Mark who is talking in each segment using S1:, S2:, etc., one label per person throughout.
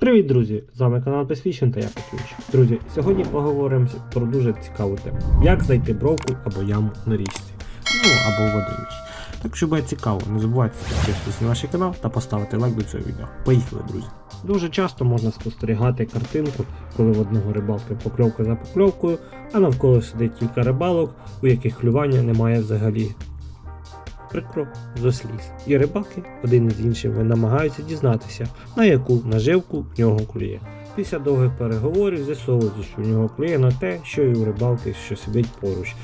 S1: Привіт, друзі! З вами канал Песвіщен та я Петрович. Друзі, сьогодні поговоримо про дуже цікаву тему. Як знайти бровку або яму на річці. Ну або в. Так що буде цікаво, не забувайте підписатися на наш канал та поставити лайк до цього відео. Поїхали, друзі! Дуже часто можна спостерігати картинку, коли в одного рибалки покльовка за покльовкою, а навколо сидить кілька рибалок, у яких клювання немає взагалі. Прикро зосліз. І рибаки один із іншим намагаються дізнатися, на яку наживку в нього клює. Після довгих переговорів з'ясовується, що в нього клює на те, що і у рибалки, що сидить поруч.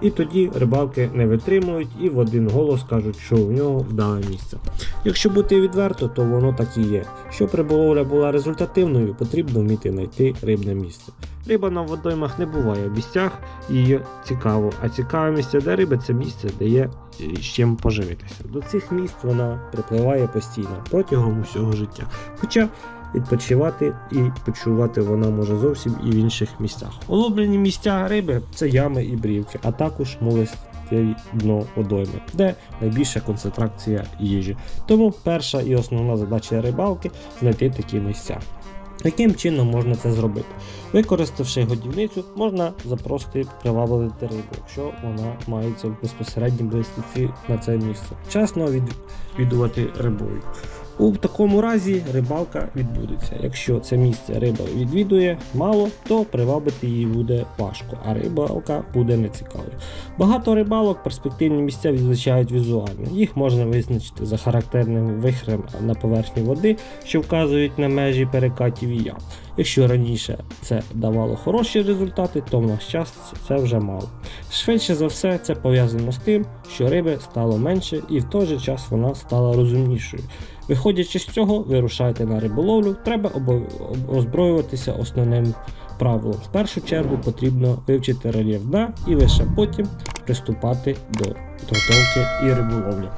S1: І тоді рибалки не витримують і в один голос кажуть, що у нього вдале місце. Якщо бути відверто, то воно так і є. Щоб риболовля була результативною, потрібно вміти знайти рибне місце. Риба на водоймах не буває в місцях, її цікаво, а цікаве місце для риби це місце, де є е, з чим поживитися. До цих місць вона припливає постійно протягом усього життя. Хоча відпочивати і почувати вона може зовсім і в інших місцях. Улюблені місця риби це ями і брівки, а також молистяві дно водойми, де найбільша концентрація їжі. Тому перша і основна задача рибалки знайти такі місця. Яким чином можна це зробити? Використавши годівницю, можна запрости привабити рибу, якщо вона мається в безпосередній близькості на це місце. Вчасно відвідувати рибою. У такому разі рибалка відбудеться. Якщо це місце риба відвідує мало, то привабити її буде важко, а рибалка буде нецікавою. Багато рибалок перспективні місця відзначають візуально. Їх можна визначити за характерним вихрем на поверхні води, що вказують на межі перекатів і ям. Якщо раніше це давало хороші результати, то в наш час це вже мало. Швидше за все, це пов'язано з тим, що риби стало менше і в той же час вона стала розумнішою. Виходячи з цього, вирушайте на риболовлю, треба озброюватися основним правилом. В першу чергу потрібно вивчити рельєф дна і лише потім приступати до підготовки і риболовлі.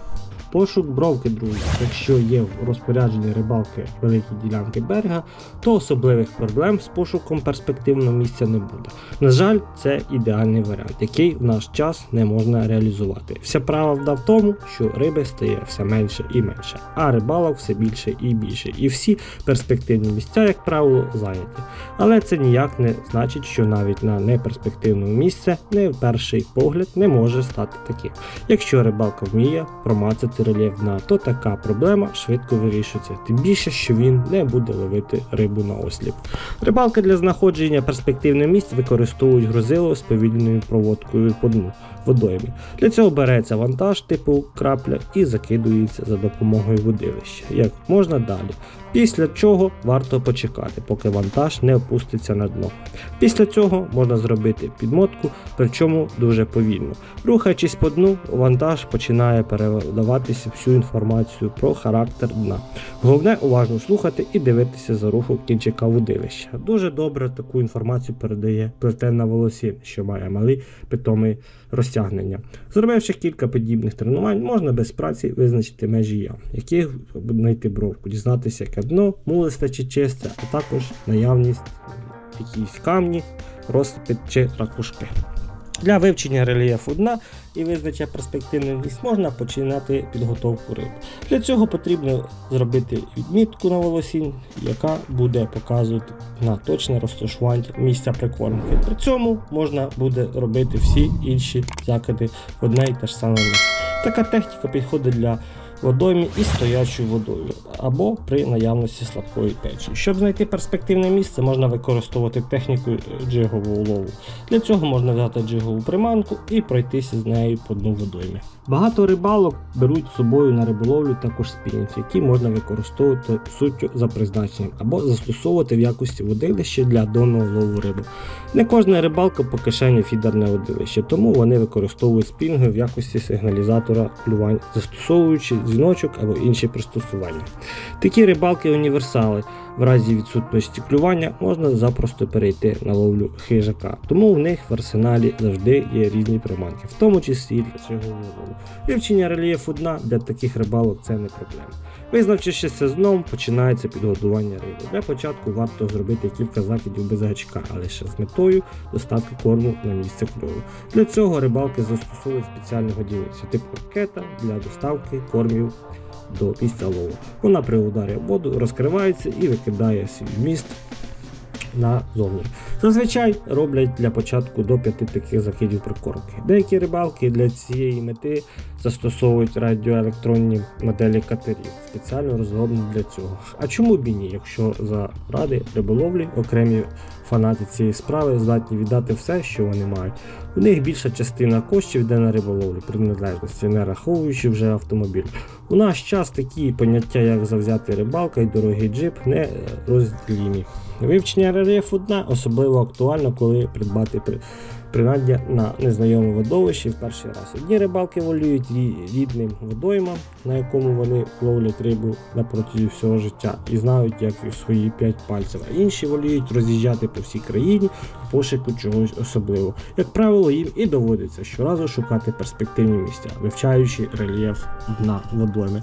S1: Пошук бровки, друзі, якщо є в розпорядженні рибалки великі ділянки берега, то особливих проблем з пошуком перспективного місця не буде. На жаль, це ідеальний варіант, який в наш час не можна реалізувати. Вся правда в тому, що риби стає все менше і менше, а рибалок все більше і більше. І всі перспективні місця, як правило, зайняті. Але це ніяк не значить, що навіть на неперспективне місце не в перший погляд не може стати таким. Якщо рибалка вміє промацати дна, то така проблема швидко вирішується, тим більше, що він не буде ловити рибу на осліп. Рибалки для знаходження перспективних місць використовують грузило з повільною проводкою по дну водоймі. Для цього береться вантаж типу крапля і закидується за допомогою водилища, як можна далі. Після чого варто почекати, поки вантаж не опуститься на дно. Після цього можна зробити підмотку, причому дуже повільно. Рухаючись по дну, вантаж починає передаватися всю інформацію про характер дна. Головне уважно слухати і дивитися за рухом кінчика водилища. Дуже добре таку інформацію передає плетенна волосін, що має малий питомий розтягнення. Зробивши кілька подібних тренувань, можна без праці визначити межі ям, яких знайти бровку, дізнатися, яке дно, мулисте чи чисте, а також наявність якісь камні, розпит чи ракушки. Для вивчення рельєфу дна і визначення перспективних місць можна починати підготовку риб. Для цього потрібно зробити відмітку на волосінь, яка буде показувати на точне розташування місця прикормки. При цьому можна буде робити всі інші закиди в одне і те ж саме місце. Така техніка підходить для водоймі і стоячою водою або при наявності слабкої течії. Щоб знайти перспективне місце, можна використовувати техніку джигового лову. Для цього можна взяти джигову приманку і пройтися з нею по дну водойми. Багато рибалок беруть з собою на риболовлю також спінінг, які можна використовувати суттю за призначенням або застосовувати в якості водилища для донного лову риби. Не кожна рибалка по кишені фідерне водилище, тому вони використовують спінги в якості сигналізатора клювань, застосовуючи дзвіночок або інші пристосування. Такі рибалки універсали. В разі відсутності клювання можна запросто перейти на ловлю хижака, тому в них в арсеналі завжди є різні приманки, в тому числі для цього лову. Вивчення рельєфу дна для таких рибалок це не проблема. Визначившись з дном, починається підготування риби. Для початку варто зробити кілька закидів без гачка, але ще з метою доставки корму на місце кльову. Для цього рибалки застосовують спеціальні годівниці типу кета для доставки кормів до місця лову. Вона при ударі воду розкривається і викидає свій вміст назовні. Зазвичай роблять для початку до п'яти таких закидів прикормки. Деякі рибалки для цієї мети застосовують радіоелектронні моделі катерів, спеціально розроблені для цього. А чому б і ні, якщо заради риболовлі окремі фанати цієї справи здатні віддати все, що вони мають. У них більша частина коштів йде на риболовлю, приналежності, не раховуючи вже автомобіль. У наш час такі поняття, як завзяти рибалка і дорогий джип, не розділені. Вивчення рельєфу дна особливо актуально, коли придбати принаддя на незнайоме водовище в перший раз. Одні рибалки волюють рідним водоймам, на якому вони ловлять рибу на протязі всього життя і знають, як свої п'ять пальців. А інші воліють роз'їжджати по всій країні в пошуку чогось особливого. Як правило, їм і доводиться щоразу шукати перспективні місця, вивчаючи рельєф дна водойми.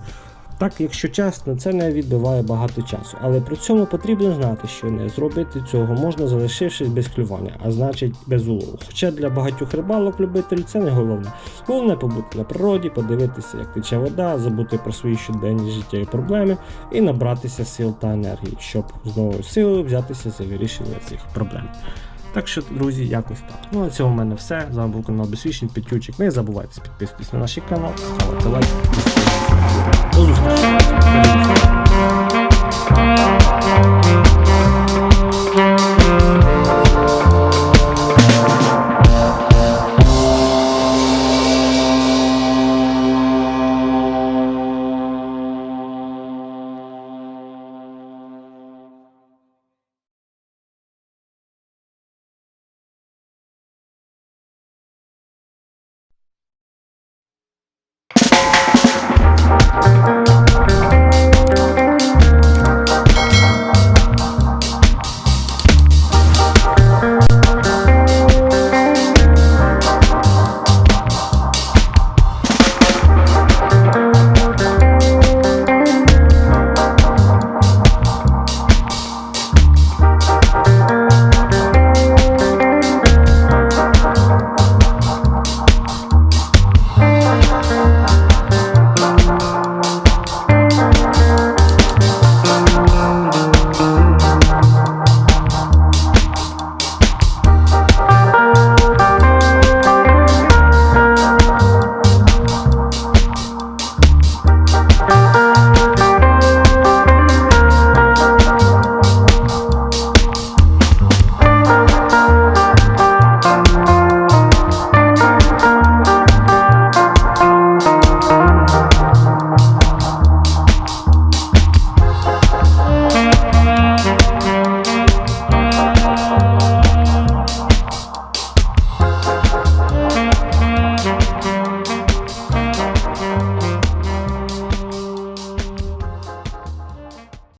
S1: Так, якщо чесно, це не відбиває багато часу, але при цьому потрібно знати, що не зробити цього можна залишившись без клювання, а значить без улову. Хоча для багатьох рибалок любителів це не головне. Головне побути на природі, подивитися, як тече вода, забути про свої щоденні життєві проблеми і набратися сил та енергії, щоб з новою силою взятися за вирішення цих проблем. Так що, друзі, якось так. Ну на цьому в мене все. З вами був канал Безвічний Петючик. Не забувайте підписуватись на наш канал, ставити лайк.